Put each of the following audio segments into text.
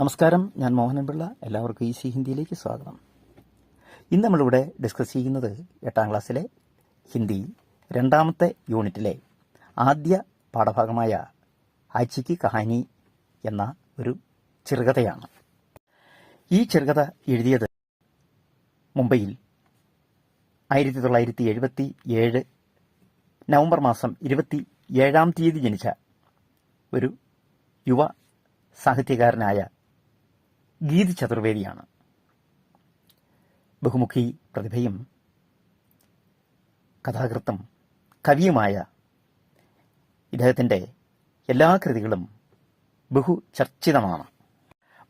നമസ്കാരം ഞാൻ മോഹനൻ പിള്ള. എല്ലാവർക്കും ഈസി ഹിന്ദിയിലേക്ക് സ്വാഗതം. ഇന്ന് നമ്മളിവിടെ ഡിസ്കസ് ചെയ്യുന്നത് എട്ടാം ക്ലാസ്സിലെ ഹിന്ദി രണ്ടാമത്തെ യൂണിറ്റിലെ ആദ്യ പാഠഭാഗമായ ആച്ചിക്ക് കഹാനി എന്ന ഒരു ചെറുകഥയാണ്. ഈ ചെറുകഥ എഴുതിയത് മുംബൈയിൽ ആയിരത്തി തൊള്ളായിരത്തി എഴുപത്തി ഏഴ് നവംബർ മാസം ഇരുപത്തി ഏഴാം തീയതി ജനിച്ച ഒരു യുവ സാഹിത്യകാരനായ ഗീത് ചതുർവേദിയാണ്. ബഹുമുഖി പ്രതിഭയും കഥാകൃത്തും കവിയുമായ ഇദ്ദേഹത്തിന്റെ എല്ലാ കൃതികളും ബഹുചർച്ചിതമാണ്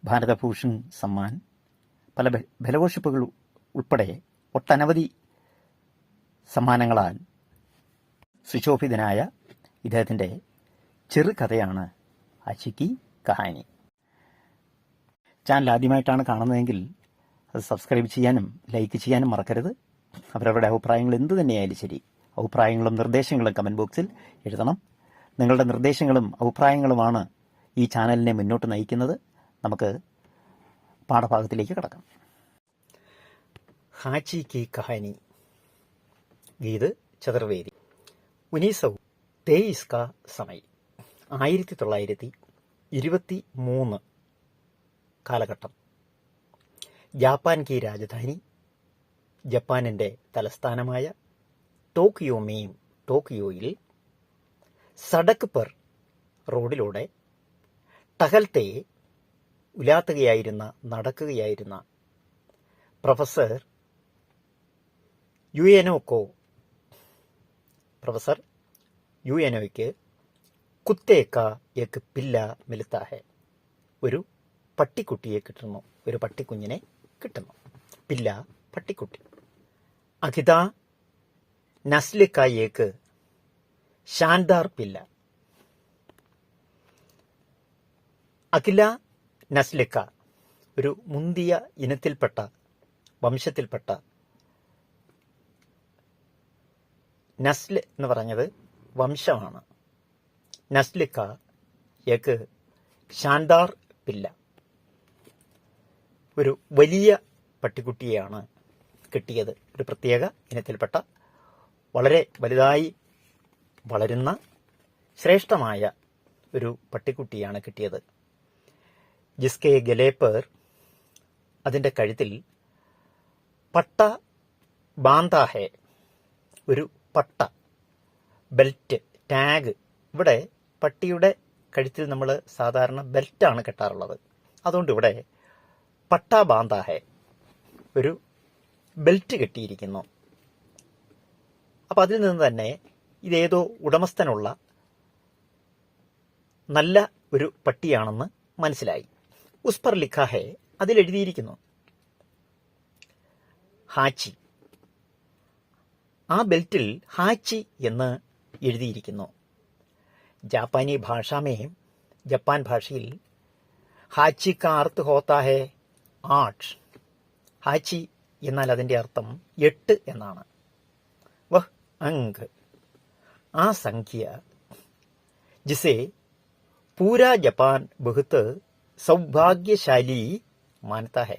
ഭാരതഭൂഷൺ സമ്മാൻ പല ബെ- ഫെലോഷിപ്പുകൾ ഉൾപ്പെടെ ഒട്ടനവധി സമ്മാനങ്ങളാൽ സുശോഭിതനായ ഇദ്ദേഹത്തിന്റെ ചെറുകഥയാണ് അശിക്കി കഹാനി. ചാനൽ ആദ്യമായിട്ടാണ് കാണുന്നതെങ്കിൽ അത് സബ്സ്ക്രൈബ് ചെയ്യാനും ലൈക്ക് ചെയ്യാനും മറക്കരുത്. അവരവരുടെ അഭിപ്രായങ്ങൾ എന്തു തന്നെയായാലും ശരി. അഭിപ്രായങ്ങളും നിർദ്ദേശങ്ങളും കമന്റ് ബോക്സിൽ എഴുതണം. നിങ്ങളുടെ നിർദ്ദേശങ്ങളും അഭിപ്രായങ്ങളുമാണ് ഈ ചാനലിനെ മുന്നോട്ട് നയിക്കുന്നത്. നമുക്ക് പാഠഭാഗത്തിലേക്ക് കടക്കാം. ഹാച്ചി കി കഹാനി. ഗീത് ചതുർവേദി. ഉനീസൗ തേയിസ്ക സമയ്. ആയിരത്തി തൊള്ളായിരത്തി ഇരുപത്തി മൂന്ന് കാലഘട്ടം. ജാപ്പാൻ കി രാജധാനി ജപ്പാനിന്റെ തലസ്ഥാനമായ ടോക്കിയോ മെയിം ടോക്കിയോയിൽ സടക്ക് പെർ റോഡിലൂടെ ടഹൽത്തയെ ഉലാത്തുകയായിരുന്ന നടക്കുകയായിരുന്ന പ്രൊഫസർ യുഎനോക്കോ പ്രൊഫസർ യുഎനോയ്ക്ക് കുത്തേക്ക എക്ക് പില്ല മിലുത്താ ഹെ ഒരു പട്ടിക്കുട്ടിയെ കിട്ടുന്നു. ഒരു പട്ടിക്കുഞ്ഞിനെ കിട്ടുന്നു. പില്ല പട്ടിക്കുട്ടി. അഖിത നസ്ലിക്കായേക്ക് ഷാൻദാർ പില്ല. അഖില നസ്ലിക്ക. ഒരു മുന്തിയ ഇനത്തിൽപ്പെട്ട വംശത്തിൽപ്പെട്ട നസ്ൽ എന്ന് പറഞ്ഞത് വംശമാണ്. നസ്ലിക്ക ഏക്ക് ഷാൻദാർ പില്ല. ഒരു വലിയ പട്ടിക്കുട്ടിയെയാണ് കിട്ടിയത്. ഒരു പ്രത്യേക ഇനത്തിൽപ്പെട്ട വളരെ വലുതായി വളരുന്ന ശ്രേഷ്ഠമായ ഒരു പട്ടിക്കുട്ടിയാണ് കിട്ടിയത്. ജിസ്കെ ഗലേപ്പർ അതിന്റെ കഴുത്തിൽ പട്ട ബാന്താഹെ ഒരു പട്ട ബെൽറ്റ് ടാഗ്. ഇവിടെ പട്ടിയുടെ കഴുത്തിൽ നമ്മൾ സാധാരണ ബെൽറ്റാണ് കെട്ടാറുള്ളത്. അതുകൊണ്ട് ഇവിടെ പട്ട ബാന്താഹെ ഒരു ബെൽറ്റ് കെട്ടിയിരിക്കുന്നു. അപ്പം അതിൽ നിന്ന് തന്നെ ഇതേതോ ഉടമസ്ഥനുള്ള നല്ല ഒരു പട്ടിയാണെന്ന് മനസ്സിലായി. ഉസ്പർ ലിഖാഹെ അതിലെഴുതിയിരിക്കുന്നു ഹാച്ചി. ആ ബെൽറ്റിൽ ഹാച്ചി എന്ന് എഴുതിയിരിക്കുന്നു. ജാപ്പാനി ഭാഷാമേ ജപ്പാൻ ഭാഷയിൽ ഹാച്ചി കാർത്ത് അർത്ഥ ഹോത്താ ഹെ ആട്ട് ഹാച്ചി എന്നാൽ അതിന്റെ അർത്ഥം എട്ട് എന്നാണ്. വഹ് അങ്ക്. ആ സംഖ്യ ജിസെ പൂരാ ജപ്പാൻ ബഹുത്ത് സൗഭാഗ്യശാലി മാനത്താഹെ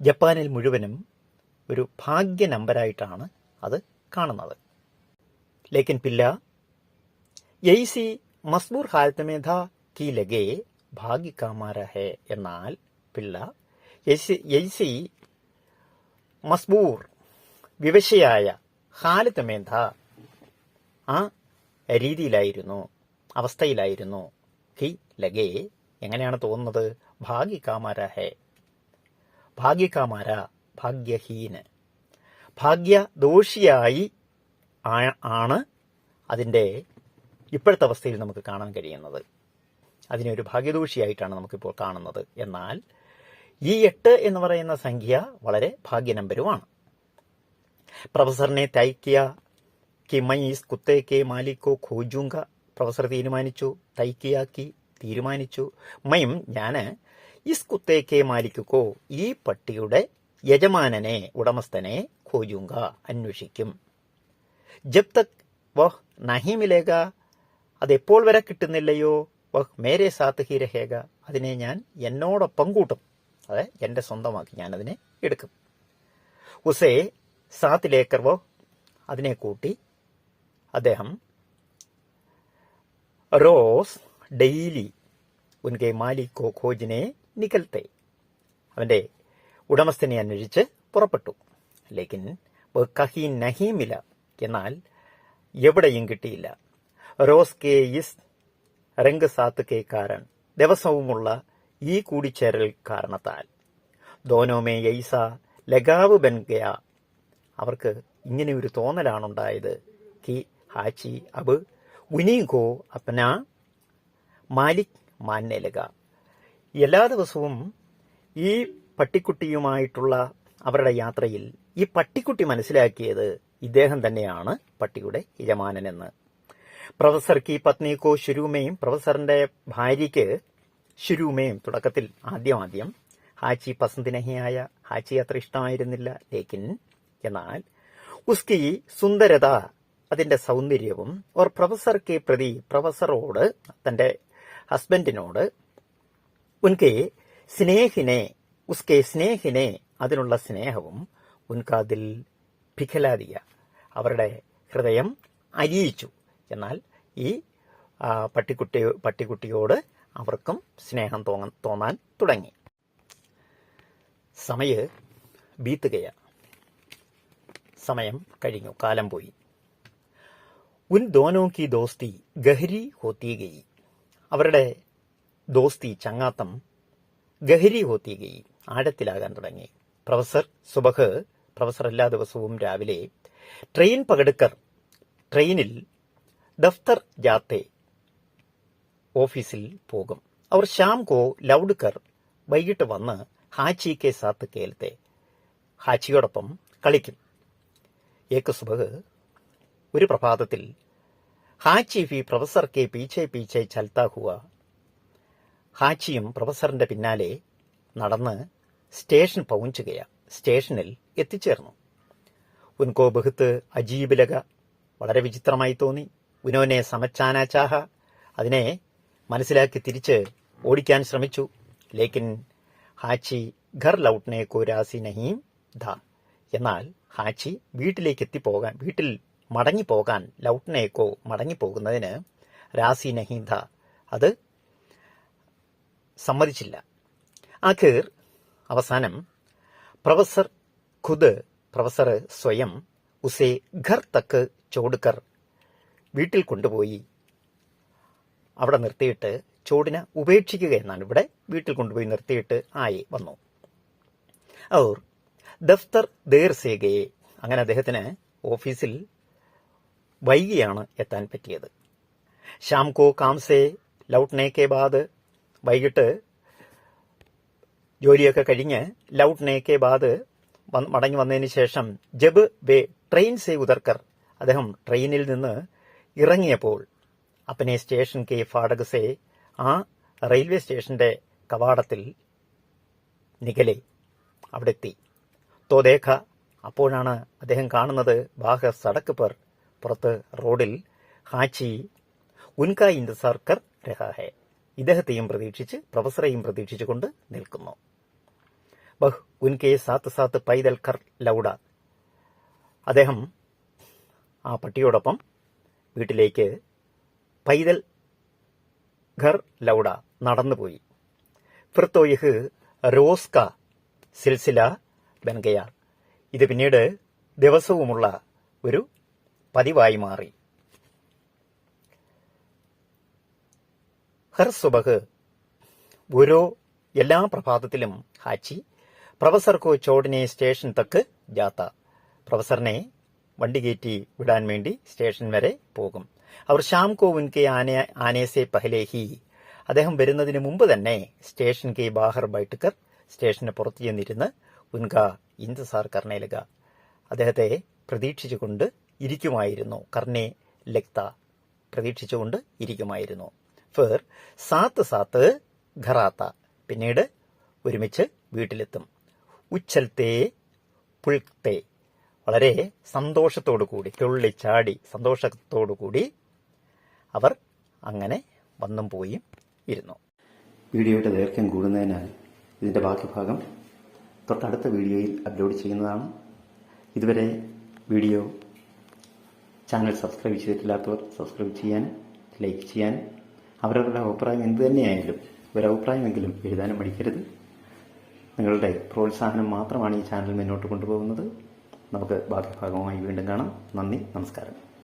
ജപ്പാനിൽ മുഴുവനും ഒരു ഭാഗ്യ നമ്പരായിട്ടാണ് അത് കാണുന്നത്. ലേക്കൻ പില്ല എയ്സി മസ്ബൂർ ഹാൽത്തമേധ കി ലഗേ ഭാഗ്യകാമാര ഹെ എന്നാൽ പിള്ള എയ്സി യൈസി മസ്ബൂർ വിവശയായ ഹാലത്ത് മേധ ആ രീതിയിലായിരുന്നു അവസ്ഥയിലായിരുന്നു. കി ലഗേ എങ്ങനെയാണ് തോന്നുന്നത്? ഭാഗ്യകാമാര ഹേ. ഭാഗ്യകാമാര ഭാഗ്യഹീന് ഭാഗ്യദോഷിയായി ആണ് അതിന്റെ ഇപ്പോഴത്തെ അവസ്ഥയിൽ നമുക്ക് കാണാൻ കഴിയുന്നത്. അതിനെ ഒരു ഭാഗ്യദോഷിയായിട്ടാണ് നമുക്കിപ്പോൾ കാണുന്നത്. എന്നാൽ ഈ എട്ട് എന്ന് പറയുന്ന സംഖ്യ വളരെ ഭാഗ്യ നമ്പരുമാണ് പ്രൊഫസറിനെ തൈക്കിയ കി മൈസ് കുത്തേക്കെ മാലിക്കോ ഖോജുങ്ക പ്രൊഫസർ തീരുമാനിച്ചു തൈക്കിയാക്കി തീരുമാനിച്ചു. മയും ഞാൻ ഇസ് കുത്തേക്കെ മാലിക്കോ ഈ പട്ടിയുടെ യജമാനനെ ഉടമസ്ഥനെ ഖോജുങ്ക അന്വേഷിക്കും. ജബ് തക് വഹ് നഹിമിലേക അതെപ്പോൾ വരെ കിട്ടുന്നില്ലയോ? വഹ് മേരെ സാത്ത് ഹിരഹേക അതിനെ ഞാൻ എന്നോടൊപ്പം കൂട്ടും. അതെ എന്റെ സ്വന്തമാക്കി ഞാൻ അതിനെ എടുക്കും. ഉസേ സാത്ത് ലേക്കർ വോ അതിനെ കൂട്ടി അദ്ദേഹം റോസ് ഡെയിലി ഉൻകെ മാലിക്കോ ഖോജിനെ നികൽത്തെ. അവന്റെ ഉടമസ്ഥനെ അന്വേഷിച്ച് പുറപ്പെട്ടു. ലേക്കിൻ കഹി നഹി മില എന്നാൽ എവിടെയും കിട്ടിയില്ല. റോസ് കെ ഇസ് രംഗ് സാത്ത് കെ കാരൻ. ദിവസവുമുള്ള ഈ കൂടിച്ചേരൽ കാരണത്താൽ. ദോനോമേ യൈസ ലഗാവ് ബൻഗയ അവർക്ക് ഇങ്ങനെ ഒരു തോന്നലാണുണ്ടായത്. കി ഹാച്ചി അബ് ഉനീഗോ അപ്പന മാലിക് മാന്യലക എല്ലാ ദിവസവും ഈ പട്ടിക്കുട്ടിയുമായിട്ടുള്ള അവരുടെ യാത്രയിൽ ഈ പട്ടിക്കുട്ടി മനസ്സിലാക്കിയത് ഇദ്ദേഹം തന്നെയാണ് പട്ടിയുടെ യജമാനനെന്ന്. പ്രൊഫസർ കി പത്നിക്കോ ശുരൂമയും പ്രൊഫസറിന്റെ ഭാര്യയ്ക്ക് ശുരൂമയും തുടക്കത്തിൽ ആദ്യം ആദ്യം ഹാച്ചി പസന്തിനഹിയായ ഹാച്ചി അത്ര ഇഷ്ടമായിരുന്നില്ല ലേക്കിൻ എന്നാൽ ഉസ്കി സുന്ദരത അതിന്റെ സൗന്ദര്യവും ഓർ പ്രൊഫസർ കെ പ്രതി പ്രൊഫസറോട് തന്റെ ഹസ്ബൻഡിനോട് ഉൻകെ സ്നേഹിനെ ഉസ്കെ സ്നേഹിനെ അതിനുള്ള സ്നേഹവും ഉൻകാതിൽ ഭിഖലാദിയ. അവരുടെ ഹൃദയം അരിയിച്ചു. എന്നാൽ ഈ പട്ടിക്കുട്ടി പട്ടിക്കുട്ടിയോട് അവർക്കും സ്നേഹം തോന്നാൻ തോന്നാൻ തുടങ്ങി. സമയ ബീത്തുകയ. സമയം കഴിഞ്ഞു കാലം പോയി. ഉൻ ദോനോ കി ദോസ്തി ഗഹരി ഹോത്തി ഗയി അവരുടെ ദോസ്തി ചങ്ങാത്തം ഗഹരി ഹോത്തി ഗയി ആഴത്തിലാകാൻ തുടങ്ങി. പ്രൊഫസർ സുബഹ് പ്രൊഫസർ എല്ലാ ദിവസവും രാവിലെ ട്രെയിൻ പകടുക്കർ ട്രെയിനിൽ ദഫ്തർ ജാത്തെ ഓഫീസിൽ പോകും. അവർ ശ്യാം കോ ലൗഡ്കർ വൈകിട്ട് വന്ന് ഹാച്ചി കെ സാത്ത് കേലത്തെ ഹാച്ചിയോടൊപ്പം കളിക്കും. ഏക്ക് സുബഹ് ഒരു പ്രഭാതത്തിൽ ഹാച്ചി ഫി പ്രൊഫസർ കെ പീച്ചെ പീച്ചെ ചൽത്താ ഹുവ. ഹാച്ചിയും പ്രൊഫസറിന്റെ പിന്നാലെ നടന്ന് സ്റ്റേഷൻ പൗഞ്ചുകയാ സ്റ്റേഷനിൽ എത്തിച്ചേർന്നു. ഉൻകോ ബഹുത്ത് അജീബ് ലക വളരെ വിചിത്രമായി തോന്നി. ഉനോനെ സമച്ചാനാചാഹ അതിനെ മനസ്സിലാക്കി തിരിച്ച് ഓടിക്കാൻ ശ്രമിച്ചു. ലേക്കിൻ ഹാച്ചി ഘർ ലൗട്ട്നെ കോരാസി നഹീം ധ എന്നാൽ ഹാച്ചി വീട്ടിലേക്ക് എത്തിപ്പോകാൻ വീട്ടിൽ മടങ്ങി മടങ്ങിപ്പോകാൻ ലൗട്ട്നേക്കോ മടങ്ങിപ്പോകുന്നതിന് രാസി നഹീം ധ അത് സമ്മതിച്ചില്ല. ആഖിർ അവസാനം പ്രൊഫസർ ഖുദ് പ്രൊഫസർ സ്വയം ഉസേ ഘർ തക്ക് ചോടുക്കർ വീട്ടിൽ കൊണ്ടുപോയി. അവിടെ നിർത്തിയിട്ട് ചോടിനെ ഉപേക്ഷിക്കുക എന്നാണ്. ഇവിടെ വീട്ടിൽ കൊണ്ടുപോയി നിർത്തിയിട്ട് ആയി വന്നു. ഔർ ദഫ്തർ ദേർ സേഗയെ അങ്ങനെ അദ്ദേഹത്തിന് ഓഫീസിൽ വൈകിയാണ് എത്താൻ പറ്റിയത്. ഷാം കോ കാംസെ ലൗട്ട്നെ ബാദ് വൈകിട്ട് ജോലിയൊക്കെ കഴിഞ്ഞ് ലൗട്ട്നെ ബാദ് മടങ്ങി വന്നതിന് ശേഷം ജബ് വേ ട്രെയിൻ സേ ഉദർക്കർ അദ്ദേഹം ട്രെയിനിൽ നിന്ന് ഇറങ്ങിയപ്പോൾ അപ്പനെ സ്റ്റേഷൻ കെ ഫാടകസെ ആ റെയിൽവേ സ്റ്റേഷന്റെ കവാടത്തിൽ നികലെ അവിടെ എത്തി തോദേഖ അപ്പോഴാണ് അദ്ദേഹം കാണുന്നത് ബാഹ സടക്ക് പർ പുറത്ത് റോഡിൽ ഹാച്ചി ഉൻക ഇന്ദസാർ കർ രഹാഹെ ഇദ്ദേഹത്തെയും പ്രതീക്ഷിച്ച് പ്രൊഫസറെയും പ്രതീക്ഷിച്ചുകൊണ്ട് നിൽക്കുന്നു. ബഹ് ഉൻകെ സാത്ത് സാത്ത് പൈതൽ കർ ലൗഡ. അദ്ദേഹം ആ പട്ടിയോടൊപ്പം വീട്ടിലേക്ക് പൈതൽ ഘർ ലൗഡ നടന്നുപോയി. ഫിർത്തോയിഹ് റോസ്ക സിൽസില ബൻഗയ. ഇത് പിന്നീട് ദിവസവുമുള്ള ഒരു പതിവായി മാറി. ഹർ സുബഹ് ഓരോ എല്ലാ പ്രഭാതത്തിലും ഹാച്ചി പ്രൊഫസർ കോ ചോടിനെ സ്റ്റേഷൻ തക്ക് ജാത്ത. പ്രൊഫസറിനെ വണ്ടി കയറ്റി വിടാൻ വേണ്ടി സ്റ്റേഷൻ വരെ പോകും. അവർ ഷാം കോ ഉൻകെ ആന ആനേസെ പഹലേ ഹി. അദ്ദേഹം വരുന്നതിന് മുമ്പ് തന്നെ സ്റ്റേഷൻ കെ ബാഹർ ബൈട്ടുക്കർ സ്റ്റേഷന് പുറത്തു ചെന്നിരുന്ന് ഉൻക ഇന്ദസാർ കർണേലക അദ്ദേഹത്തെ പ്രതീക്ഷിച്ചുകൊണ്ട് ഇരിക്കുമായിരുന്നു. കർണേ ലക്ത പ്രതീക്ഷിച്ചുകൊണ്ട് ഇരിക്കുമായിരുന്നു. ഫേർ സാത്ത് സാത്ത് ഖറാത്ത പിന്നീട് ഒരുമിച്ച് വീട്ടിലെത്തും. ഉച്ചൽത്തേ പുൽത്തേ. വളരെ സന്തോഷത്തോടു കൂടി തുള്ളിച്ചാടി സന്തോഷത്തോടു കൂടി അവർ അങ്ങനെ വന്നും പോയും ഇരുന്നു. വീഡിയോയുടെ ദൈർഘ്യം കൂടുന്നതിനാൽ ഇതിന്റെ ബാക്കി ഭാഗം തൊട്ടടുത്ത വീഡിയോയിൽ അപ്ലോഡ് ചെയ്യുന്നതാണ്. ഇതുവരെ വീഡിയോ ചാനൽ സബ്സ്ക്രൈബ് ചെയ്തിട്ടില്ലാത്തവർ സബ്സ്ക്രൈബ് ചെയ്യാനും ലൈക്ക് ചെയ്യാനും അവരവരുടെ അഭിപ്രായം എന്ത് തന്നെയായാലും ഒരഭിപ്രായമെങ്കിലും എഴുതാനും പഠിക്കരുത് നിങ്ങളുടെ പ്രോത്സാഹനം മാത്രമാണ് ഈ ചാനൽ മുന്നോട്ട് കൊണ്ടുപോകുന്നത്. നമുക്ക് ബാക്കി ഭാഗവുമായി വീണ്ടും കാണാം. നന്ദി നമസ്കാരം.